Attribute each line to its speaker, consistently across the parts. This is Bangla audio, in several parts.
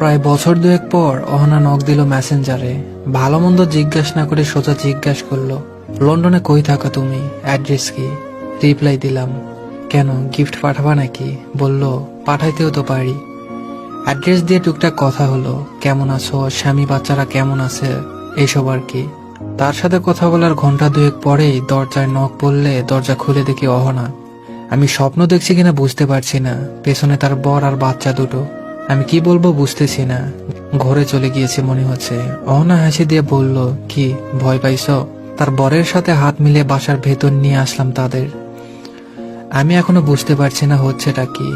Speaker 1: প্রায় বছর দুয়েক পর অহনা নক দিল মেসেঞ্জারে। ভালো মন্দ জিজ্ঞাস না করে সোজা জিজ্ঞাস করল, লন্ডনে কই থাকা তুমি? অ্যাড্রেস কি? রিপ্লাই দিলাম, কেন, গিফট পাঠাবা নাকি? বলল, পাঠাইতেও তো পারি। অ্যাড্রেস দিয়ে টুকটাক কথা হলো, কেমন আছো? স্বামী বাচ্চারা কেমন আছে? এইসব আর কি। তার সাথে কথা বলার ঘণ্টা দুয়েক পরেই দরজায় নখ পড়লে দরজা খুলে দেখি অহনা। আমি স্বপ্ন দেখছি কিনা বুঝতে পারছি না, পেছনে তার বর আর বাচ্চা দুটো। আমি কি বলব বুঝতেছি না। ঘরে চলে গিয়েছে মনে হচ্ছে। অহনা হাসি দিয়ে বলল, কি, ভয় পাইছো? তার বরের সাথে হাত মিলে বাসার ভেতর নিয়ে আসলাম তাদের। আমি এখনও বুঝতে পারছি না হচ্ছেটা কি।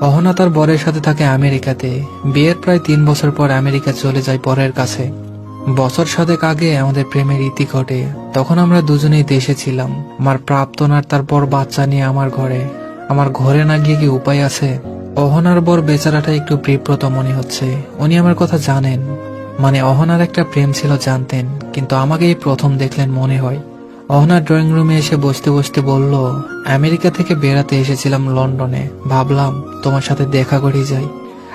Speaker 1: অহনা তার বরের সাথে থাকে আমেরিকাতে। বিয়ের প্রায় তিন বছর পর আমেরিকা চলে যায় বরের কাছে। বছর সাতেক আগে আমাদের প্রেমের ইতি ঘটে। তখন আমরা দুজনেই দেশে ছিলাম। আমার প্রাপ্তনার তারপর বাচ্চা নিয়ে আমার ঘরে। আমার ঘরে না গিয়ে কি উপায় আছে? অহনার বর বেচারাটা একটু বিব্রত মনে হচ্ছে। উনি আমার কথা জানেন। মানে অহনার একটা প্রেম ছিল জানতেন, কিন্তু আমাকে এই প্রথম দেখলেন মনে হয়। অহনা ড্রয়িং রুমে এসে বসতে বসতে বলল, আমেরিকা থেকে বেড়াতে এসেছিলাম লন্ডনে। ভাবলাম, তোমার সাথে দেখা করেই যাই।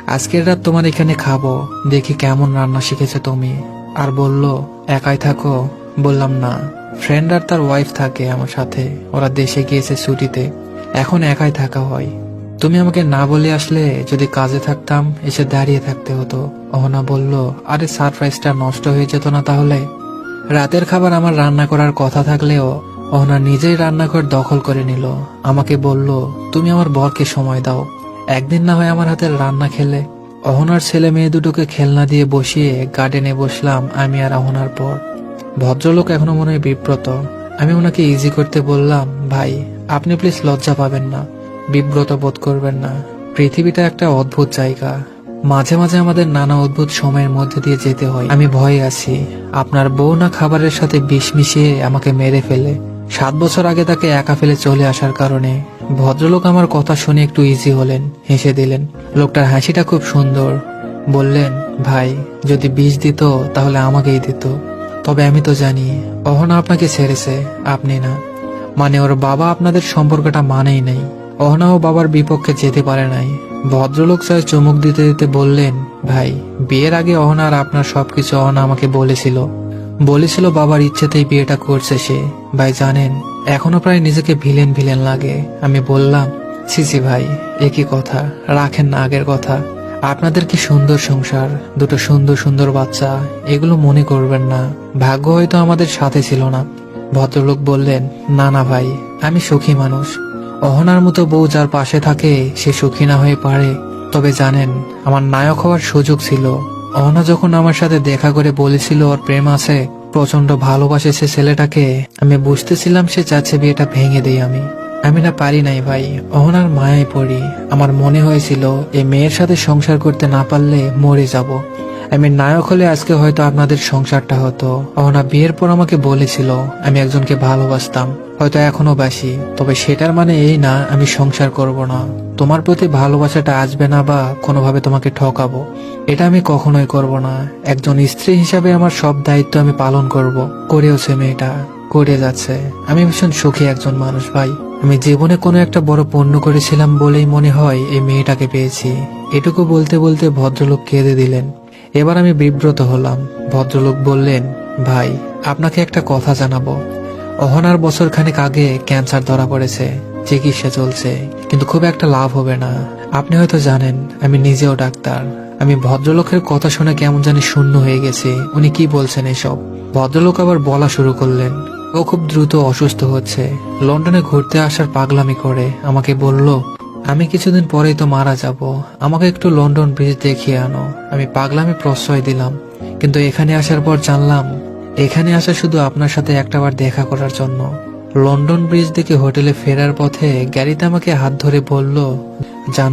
Speaker 1: আজকের রাত তোমার এখানে খাব, দেখি কেমন রান্না শিখেছো তুমি। আর বলল, একাই থাকো। বললাম, না, ফ্রেন্ড আর তার ওয়াইফ থাকে আমার সাথে। ওরা দেশে গিয়েছে ছুটিতে। এখন একাই থাকা হয়। তুমি আমাকে না বলে আসলে যদি কাজে থাকতাম, এসে দাঁড়িয়ে থাকতে হতো। অহনা বলল, আরে সারপ্রাইজটা নষ্ট হয়ে যেত না তাহলে? রাতের খাবার আমার রান্না করার কথা থাকলেও অহনা নিজেই রান্নাঘর দখল করে নিল। আমাকে বলল, তুমি আমার বরকে সময় দাও। একদিন না হয় আমার হাতের রান্না খেলে। অহনার ছেলে মেয়ে দুটোকে খেলনা দিয়ে বসিয়ে গার্ডেনে বসলাম আমি আর অহনার পর। ভদ্রলোক এখনও মনে হয় বিব্রত। আমি ওনাকে ইজি করতে বললাম, ভাই, আপনি প্লিজ লজ্জা পাবেন না। বিব্রত বোধ করবেন না। পৃথিবীটা একটা অদ্ভুত জায়গা। মাঝে মাঝে আমাদের নানা অদ্ভুত সময়ের মধ্যে দিয়ে যেতে হয়। আমি ভয়ে আছি। আপনার বউ না খাবারের সাথে বিষ মিশিয়ে আমাকে মেরে ফেলে। সাত বছর আগে তাকে একা ফেলে চলে আসার কারণে ভদ্রলোক আমার কথা শুনে একটু ইজি হলেন, হেসে দিলেন। লোকটার হাসিটা খুব সুন্দর। বললেন, ভাই, যদি বিষ দিত তাহলে আমাকেই দিত। তবে আমি তো জানি, অহনা আপনাকে ছেড়েছে, আপনি না। মানে ওর বাবা আপনাদের সম্পর্কটা মানেই নাই। অহনাও বাবার বিপক্ষে যেতে পারে নাই। ভদ্রলোক স্যার চমুক দিতে দিতে বললেন, ভাই, বিয়ের আগে অহনা আর আপনার সবকিছু অহনা আমাকে বলেছিল। বলেছিল বাবার ইচ্ছেতেই বিয়েটা করছে সে। ভাই, জানেন, এখনও প্রায় নিজেকে ভিলেন ভিলেন লাগে। আমি বললাম সিসি ভাই, একই কথা, রাখেন না আগের কথা। আপনাদের কি সুন্দর সংসার, দুটো সুন্দর সুন্দর বাচ্চা, এগুলো মনে করবেন না। ভাগ্য হয়তো আমাদের সাথে ছিল না। ভদ্রলোক বললেন, না না, ভাই, আমি সুখী মানুষ। অহনার মতো বউ যার পাশে থাকে, সে সুখী না হয়ে পারে। তবে জানেন, আমার নায়ক হওয়ার সুযোগ ছিল। অহনা যখন আমার সাথে দেখা করে বলেছিল ওর প্রেম আছে প্রচণ্ড ভালোবাসে সে ছেলেটাকে, আমি বুঝতেছিলাম সে চাচ্ছে বিয়েটা ভেঙে দেই আমি। আমি না পারি নাই ভাই, অহনার মায়ায় পড়ি। আমার মনে হয়েছিল এই মেয়ের সাথে সংসার করতে না পারলে মরে যাব। আমি নায়ক হলে আজকে হয়তো আপনাদের সংসারটা হতো। অহনা বিয়ের পর আমাকে বলেছিল, আমি একজনকে ভালোবাসতাম। হয়তো এখনও বাসি। তবে সেটার মানে এই না, আমি সংসার করব না। তোমার প্রতি ভালোবাসাটা আসবে না বা কোনোভাবে তোমাকে ঠকাবো। এটা আমি কখনোই করব না। একজন স্ত্রী হিসাবে আমার সব দায়িত্ব আমি পালন করব। করেওছে মেয়েটা। করে যাচ্ছে। আমি ভীষণ সুখী একজন মানুষ, ভাই। আমি জীবনে কোনো একটা বড় পণ্য করেছিলাম বলেই মনে হয় এই মেয়েটাকে পেয়েছি। এটুকু বলতে বলতে ভদ্রলোক কেঁদে দিলেন। এবার আমি বিব্রত হলাম। ভদ্রলোক বললেন, ভাই, আপনাকে একটা কথা জানাব। অহনার বছর খানেক আগে ক্যান্সার ধরা পড়েছে, চিকিৎসা চলছে, কিন্তু খুব একটা লাভ হবে না। আপনি হয়তো জানেন, আমি নিজেও ডাক্তার। আমি ভদ্রলোকের কথা শুনে কেমন জানি শূন্য হয়ে গেছি। উনি কি বলছেন এসব? ভদ্রলোক আবার বলা শুরু করলেন, ও খুব দ্রুত অসুস্থ হচ্ছে। লন্ডনে ঘুরতে আসার পাগলামি করে। আমাকে বলল আমি কিছুদিন পরেই তো মারা যাব। আমাকে একটু লন্ডন ব্রিজ দেখিয়ে আনো। আমি পাগলামি প্রশ্রয় দিলাম। কিন্তু এখানে আসার পর জানলাম, এখানে আসা শুধু আপনার সাথে একটাবার দেখা করার জন্য। লন্ডন ব্রিজ থেকে হোটেলে ফেরার পথে গ্যারিতে আমাকে হাত ধরে বলল, জানো